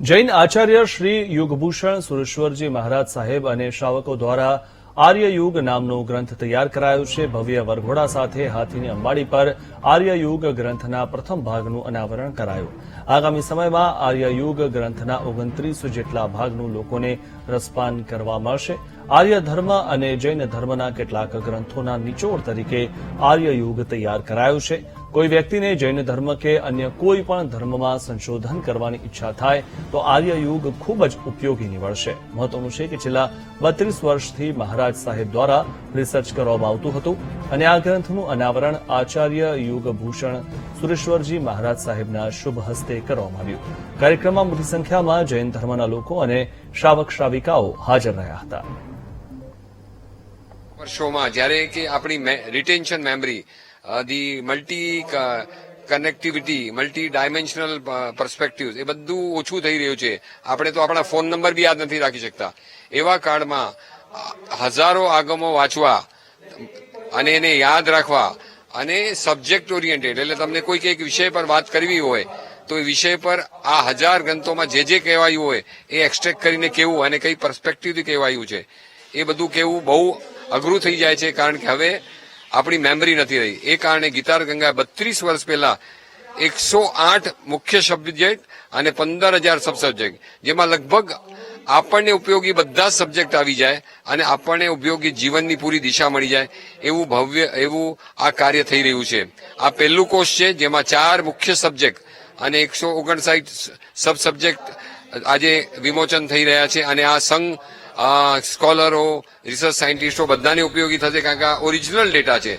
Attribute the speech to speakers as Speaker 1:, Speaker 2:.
Speaker 1: જૈન આચાર્ય શ્રી યુગભૂષણ સુરેશ્વરજી મહારાજ સાહેબ અને શ્રાવકો દ્વારા આર્ય યુગ નામનો ગ્રંથ તૈયાર કરાયો છે. ભવ્ય વરઘોડા સાથે હાથીની અંબાડી પર આર્યયુગ ગ્રંથના પ્રથમ ભાગનું અનાવરણ કરાયું. આગામી સમયમાં આર્યયુગ ગ્રંથના ઓગણત્રીસ જેટલા ભાગનું લોકોને રસપાન કરવા મળશે. આર્ય ધર્મ અને જૈન ધર્મના કેટલાક ગ્રંથોના નિચોડ તરીકે આર્ય યુગ તૈયાર કરાયું છે. કોઈ વ્યક્તિને જૈન ધર્મ કે અન્ય કોઈ પણ ધર્મમાં સંશોધન કરવાની ઈચ્છા થાય, તો આર્ય યુગ ખૂબ જ ઉપયોગી નીવડશે. મહત્વનું છે કે છેલ્લા બત્રીસ વર્ષથી મહારાજ સાહેબ દ્વારા રિસર્ચ કરવામાં આવતું હતું અને આ ગ્રંથનું અનાવરણ આચાર્ય યુગભૂષણ સુરેશ્વરજી મહારાજ સાહેબના શુભ હસ્તે કરવામાં આવ્યું. કાર્યક્રમમાં મોટી સંખ્યામાં જૈન ધર્મના લોકો અને શ્રાવક શ્રાવિકાઓ હાજર રહ્યા હતા.
Speaker 2: વર્ષોમાં જ્યારે કે આપણી retention memory the multi connectivity multi dimensional perspective એ બધું ઓછું થઈ રહ્યું છે. આપણે તો આપણા ફોન નંબર બી યાદ નથી રાખી શકતા. એવા કાળમાં હજારો આગમો વાંચવા અને એને યાદ રાખવા અને સબ્જેક્ટ ઓરિએન્ટેડ એટલે તમને કોઈક એક વિષય પર વાત કરવી હોય, તો એ વિષય પર આ હજાર ગ્રંથોમાં જે જે કહેવાયું હોય, એ એક્સટ્રેક્ટ કરીને કેવું અને કઈ પર્સપેક્ટિવથી કહેવાયું છે. એ બધું કેવું બહુ અઘરું થઈ જાય છે, કારણ કે હવે આપણી મેમરી નથી રહી. એ કારણે ગીતાર ગંગા બત્રીસ વર્ષ પહેલા એકસો આઠ મુખ્ય સબ્જેક્ટ અને પંદર હજાર સબ સબ્જેક્ટ જેમાં લગભગ આપણને ઉપયોગી બધા સબ્જેક્ટ આવી જાય અને આપણને ઉપયોગી જીવનની પૂરી દિશા મળી જાય એવું ભવ્ય, એવું આ કાર્ય થઈ રહ્યું છે. આ પહેલું કોર્સ છે, જેમાં ચાર મુખ્ય સબ્જેક્ટ અને એકસો ઓગણસાઠ સબ સબ્જેક્ટ આજે વિમોચન થઈ રહ્યા છે અને આ સંઘ સ્કોલરો રિસર્ચ સાયન્ટિસ્ટો બધાને ઉપયોગી થશે કારણ કે આ ઓરિજિનલ ડેટા છે.